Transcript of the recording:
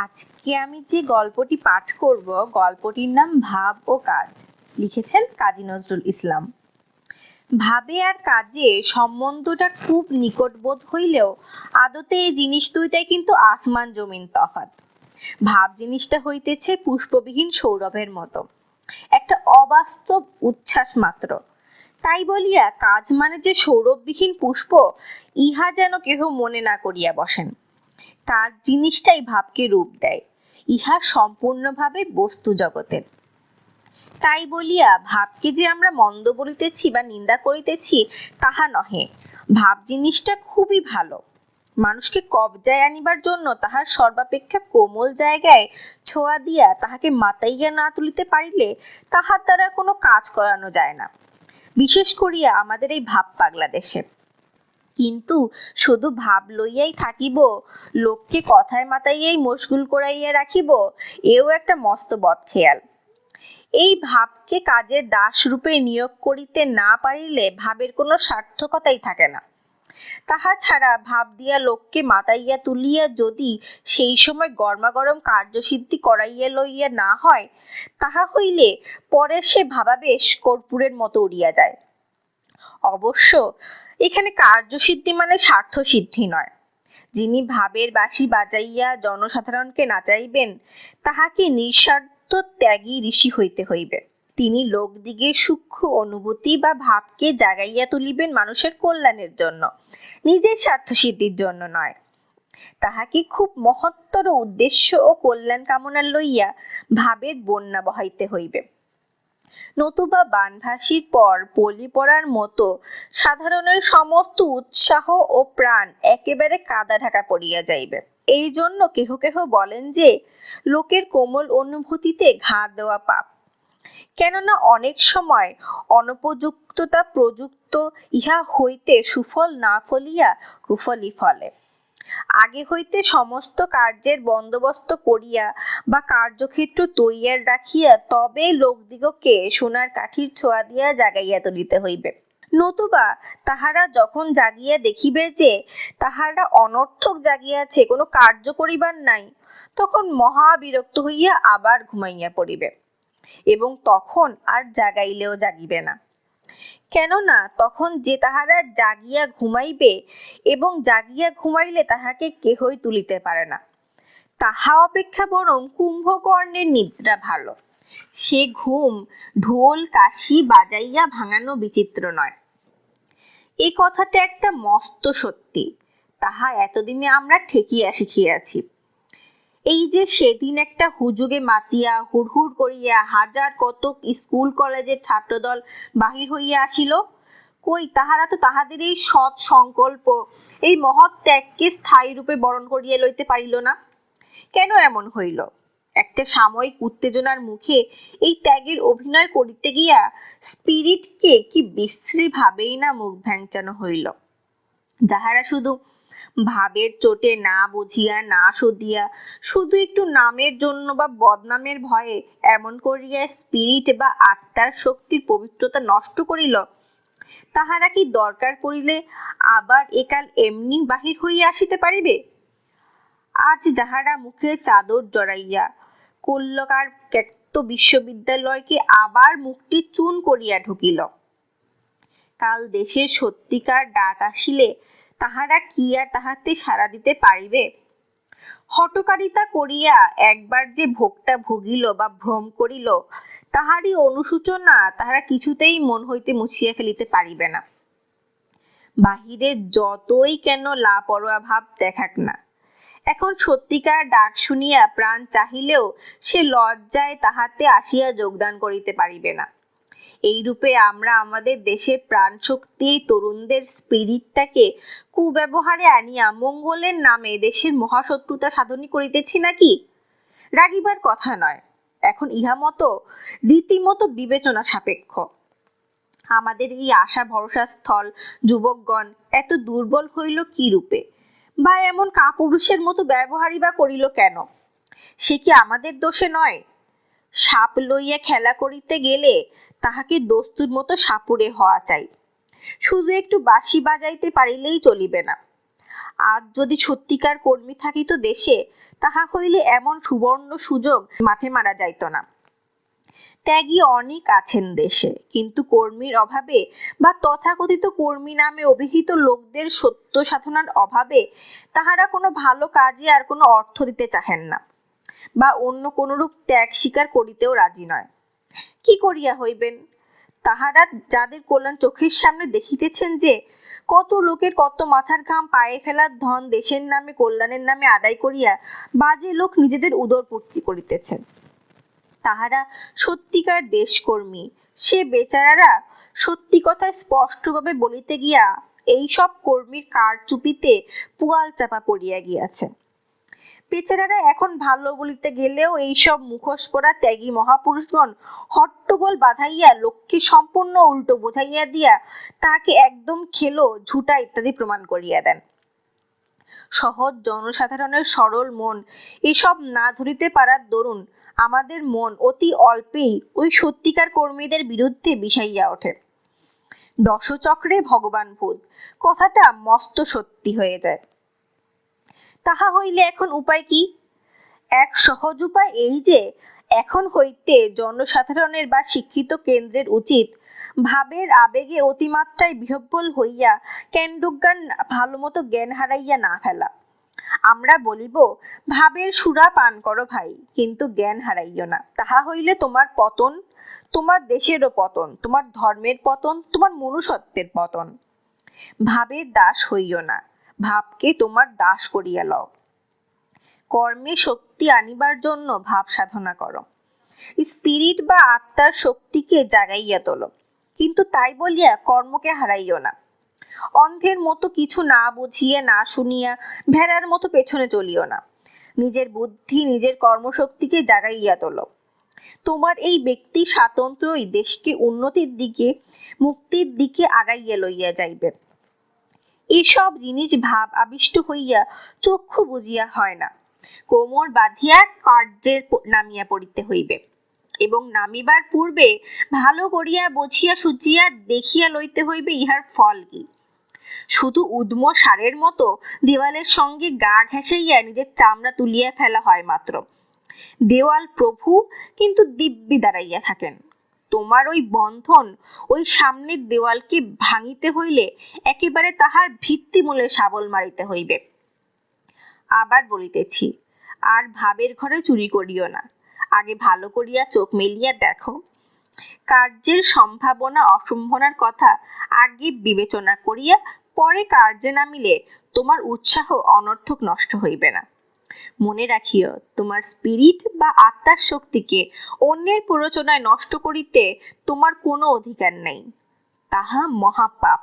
আজকে আমি যে গল্পটি পাঠ করব, গল্পটির নাম ভাব ও কাজ। লিখেছেন কাজী নজরুল ইসলাম। ভাবে আর কাজে সম্বন্ধটা খুব নিকটবোধ হইলেও আদতে এই জিনিস দুইটাই কিন্তু আসমান জমিন তফাৎ। ভাব জিনিসটা হইতেছে পুষ্পবিহীন সৌরভের মতো। একটা অবাস্তব উচ্ছ্বাস মাত্র। তাই বলিয়া কাজ মানে যে সৌরভবিহীন পুষ্প, ইহা যেন কেহ মনে না করিয়া বসেন। কাজ জিনিসটাই ভাবকে রূপ দেয়। ইহা সম্পূর্ণভাবে বস্তু জগতের। তাই বলিয়া ভাবকে যে আমরা মন্দ বলিতেছি বা নিন্দা করিতেছি, তাহা নহে। ভাব জিনিসটা খুবই ভালো। মানুষকে কবজায় আনিবার জন্য তাহার সর্বাপেক্ষা কোমল জায়গায় ছোঁয়া দিয়া তাহাকে মাতাইয়া না তুলিতে পারিলে তাহার দ্বারা কোনো কাজ করানো যায় না। বিশেষ করিয়া আমাদের এই ভাব পাগলা দেশে। কিন্তু শুধু ভাব লইয়াই থাকিব, লোককে কথায় মাতাইয়াই মশগুল করাইয়া রাখিব, এও একটা মস্ত বদ খেয়াল এই ভাবকে কাজের দাস রূপে নিয়োগ করিতে না পারিলে ভাবের কোনো সার্থকতাই থাকে না। তাহা ছাড়া ভাব দিয়া লোককে মাতাইয়া তুলিয়া যদি সেই সময় গরমাগরম কার্যসিদ্ধি করাইয়া লইয়া না হয়, তাহা হইলে পরে সে ভাবাবেশ কর্পূরের মতো উড়িয়া যায়। অবশ্য এখানে কার্যসিদ্ধি মানে স্বার্থ সিদ্ধি নয়। যিনি ভাবের বাসি বাজাইয়া জনসাধারণকে নাচাইবেন তাহাকে নিঃস্বার্থ ত্যাগী ঋষি হইতে হইবে। তিনি লোকদিগের সূক্ষ্ম অনুভূতি বা ভাবকে জাগাইয়া তুলিবেন মানুষের কল্যাণের জন্য, নিজের স্বার্থ সিদ্ধির জন্য নয়। তাহাকে খুব মহত্তর উদ্দেশ্য ও কল্যাণ কামনা লইয়া ভাবের বন্যা বহাইতে হইবে। নতুবা বানভাসির পর পলি পড়ার মতো সাধারণের সমস্ত উৎসাহ ও প্রাণ একেবারে কাদা ঢাকা পড়িয়া যাইবে। এই জন্য কেহ কেহ বলেন যে, লোকের কোমল অনুভূতিতে ঘা দেওয়া পাপ। কেননা অনেক সময় অনুপযুক্ততা প্রযুক্ত ইহা হইতে সুফল না ফলিয়া কুফলই ফলে। আগে হইতে সমস্ত কার্যের বন্দোবস্ত করিয়া বা কার্যক্ষেত্র তৈয়ার রাখিয়া তবে লোকদিগকে সোনার কাঠির ছোঁয়া দিয়া জাগাইয়া তুলিতে হইবে। নতুবা তাহারা যখন জাগিয়া দেখিবে যে তাহারা অনর্থক জাগিয়াছে, কোনো কার্য করিবার নাই, তখন মহা বিরক্ত হইয়া আবার ঘুমাইয়া পড়িবে এবং তখন আর জাগাইলেও জাগিবে না। কেননা তখন যে তাহারা জাগিয়া ঘুমাইবে এবং জাগিয়া ঘুমাইলে তাহাকে কেহই তুলিতে পারে না। তাহা অপেক্ষা বরং কুম্ভকর্ণের নিদ্রা ভালো। সে ঘুম, ঢোল, কাশি বাজাইয়া ভাঙানো বিচিত্র নয়। এই কথাটা একটা মস্ত সত্যি। তাহা এতদিনে আমরা ঠেকিয়া শিখিয়াছি। এই যে সেদিন একটা হুজুগে মাতিয়া হুড়হুড় করিয়া হাজার কতক স্কুল কলেজের ছাত্রদল বাহির হইয়া আসিল। কই, তাহারা তো তাহাদের এই সৎ সংকল্প। এই মহৎ ত্যাগকে স্থায়ী রূপে বরণ করিয়া লইতে পারিল না। কেন এমন হইল? একটা সাময়িক উত্তেজনার মুখে এই ত্যাগের অভিনয় করিতে গিয়া স্পিরিটকে কি বিশ্রী ভাবেই না মুখ ভ্যাংচানো হইল। যাহারা শুধু ভাবের চোটে না বুঝিয়া, না সদিয়া শুধু একটু নামের জন্য বা বদনামের ভয়ে এমন করিয়া স্পিরিট বা আত্মার শক্তির পবিত্রতা নষ্ট করিল। তাহারা কি দরকার পড়িলে আবার একাল এমনি বাহির হইয়া আসিতে পারিবে? আজ যাহারা মুখে চাদর জড়াইয়া, কল্যকার ত্যাক্ত বিশ্ববিদ্যালয়কে আবার মুখটি চুন করিয়া ঢুকিল। কাল দেশের সত্যিকার ডাক আসিলে তাহারা কি আর তাহাতে সাড়া দিতে পারিবে? হটকারিতা করিয়া একবার যে ভোগটা ভুগিল বা ভ্রম করিল, তাহারই অনুসূচনা তাহারা কিছুতেই মন হইতে মুছিয়া ফেলিতে পারিবে না। বাহিরে যতই কেন লাপরোয়া ভাব দেখাক না। এখন সত্যিকার ডাক শুনিয়া প্রাণ চাহিলেও সে লজ্জায় তাহাতে আসিয়া যোগদান করিতে পারিবে না। এই রূপে আমরা আমাদের দেশের প্রাণ শক্তি তরুণদের স্পিরিটটাকে কুব্যবহারে আনিয়া মঙ্গলের নামে দেশের মহাশত্রুতা সাধনী করিতেছি নাকি? রাগিবার কথা নয়। এখন ইহা মতো, রীতিমতো বিবেচনা সাপেক্ষ। আমাদের এই আশা ভরসা স্থল, যুবকগণ, এত দুর্বল হইল কি রূপে? বা এমন কাপুরুষের মতো ব্যবহারই বা করিল কেন? সে কি আমাদের দোষে নয়? সাপ লইয়া খেলা করিতে গেলে তাহাকে দস্তুর মতো সাপুরে হওয়া চাই। শুধু একটু বাঁশি বাজাইতে পারিলেই চলিবে না। আজ যদি সত্যিকার কর্মী থাকিত দেশে, তাহা হইলে এমন সুবর্ণ সুযোগ মাঠে মারা যাইত না। ত্যাগী অনেক আছেন দেশে, কিন্তু কর্মীর অভাবে বা তথাকথিত কর্মী নামে অভিহিত লোকদের সত্য সাধনার অভাবে তাহারা কোনো ভালো কাজে আর কোনো অর্থ দিতে চাহেন না, বা অন্য কোনরূপ ত্যাগ স্বীকার করিতেও রাজি নয়। কি করিয়া হইবেন? তাহারা যাদের কল্যাণ চোখের সামনে দেখিতেছেন যে, কত লোকের কত মাথার ঘাম, পায়ে ফেলার ধন দেশের নামে, কল্যাণের নামে আদায় করিয়া বাজে লোক নিজেদের উদর পূর্তি করিতেছেন। তাহারা সত্যিকার দেশকর্মী। সে বেচারারা সত্যি কথা স্পষ্টভাবে বলিতে গিয়া এই সব কর্মীর কারচুপিতে পুয়াল চাপা পড়িয়া গিয়াছে। বেচারারা এখন ভালো বলিতে গেলেও এইসব মুখোশ পরা ত্যাগী মহাপুরুষগণ হট্টগোল বাঁধাইয়া লক্ষ্যে সম্পূর্ণ উল্টো বোঝাইয়া দিয়া তাহাকে একদম খেলো, ঝুটা ইত্যাদি প্রমাণ করিয়া দেন। সহজ জনসাধারণের সরল মন, এসব না ধরিতে পারার দরুন আমাদের মন অতি অল্পেই ওই সত্যিকার কর্মীদের বিরুদ্ধে বিষাইয়া ওঠে। দশচক্রে ভগবান ভূত কথাটা মস্ত সত্যি হয়ে যায়। তাহা হইলে এখন উপায় কি? এক সহজ উপায় এই যে, এখন হইতে জনসাধারণের বা শিক্ষিত কেন্দ্রের উচিত ভাবের আবেগে অতিমাত্রায় বিহব্বল হইয়া কেন্ডুজ্ঞান ভালো মতো জ্ঞান হারাইয়া না ফেলা। আমরা বলিব, ভাবের সুরা পান করো ভাই, কিন্তু জ্ঞান হারাইও না। তাহা হইলে তোমার পতন, তোমার দেশেরও পতন, তোমার ধর্মের পতন, তোমার মনুষ্যত্বের পতন। ভাবের দাস হইও না। ভাবকে তোমার দাস করিয়া লও। কর্মে শক্তি আনিবার জন্য ভাব সাধনা করো। স্পিরিট বা আত্মার শক্তিকে জাগাইয়া তোলো। কিন্তু তাই বলিয়া কর্মকে হারাইও না। অন্ধের মতো কিছু না বুঝিয়ে, না শুনিয়া ভেড়ার মতো পেছনে চলিও না। নিজের বুদ্ধি, নিজের কর্মশক্তিকে জাগাইয়া তোলো। তোমার এই ব্যক্তি স্বাতন্ত্র্যই দেশকে উন্নতির দিকে, মুক্তির দিকে আগাইয়া লইয়া যাইবে। এসব জিনিস ভাব আবিষ্ট হইয়া চক্ষু বুঝিয়া হয় না। কোমর বাঁধিয়া কার্যের নামিয়া পড়িতে হইবে এবং নামিবার পূর্বে ভালো করিয়া বুঝিয়া সুচিয়া দেখিয়া লইতে হইবে ইহার ফল কি। শুধু উদ্ম সারের মতো দেওয়ালের সঙ্গে গা ঘেঁষাইয়া নিজের চামড়া তুলিয়া ফেলা হয় মাত্র। দেওয়াল প্রভু, কিন্তু দিব্যি দাঁড়াইয়া থাকেন। তোমার ওই বন্ধন ওই সামনের দেওয়ালকে ভাঙিতে হইলে একেবারে তাহার ভিত্তিমূলে শাবল মারিতে হইবে। আবার বলিতেছি, আর ভাবের ঘরে চুরি করিও না। আগে ভালো করিয়া চোখ মেলিয়া দেখো। কার্যের সম্ভাবনা অসম্ভাবনার কথা আগে বিবেচনা করিয়া পরে কার্যে নামিলে তোমার উৎসাহ অনর্থক নষ্ট হইবে না। মনে রাখিও, তোমার স্পিরিট বা আত্মার শক্তিকে অন্যের প্ররোচনায় নষ্ট করিতে তোমার কোনো অধিকার নাই। তাহা মহাপাপ।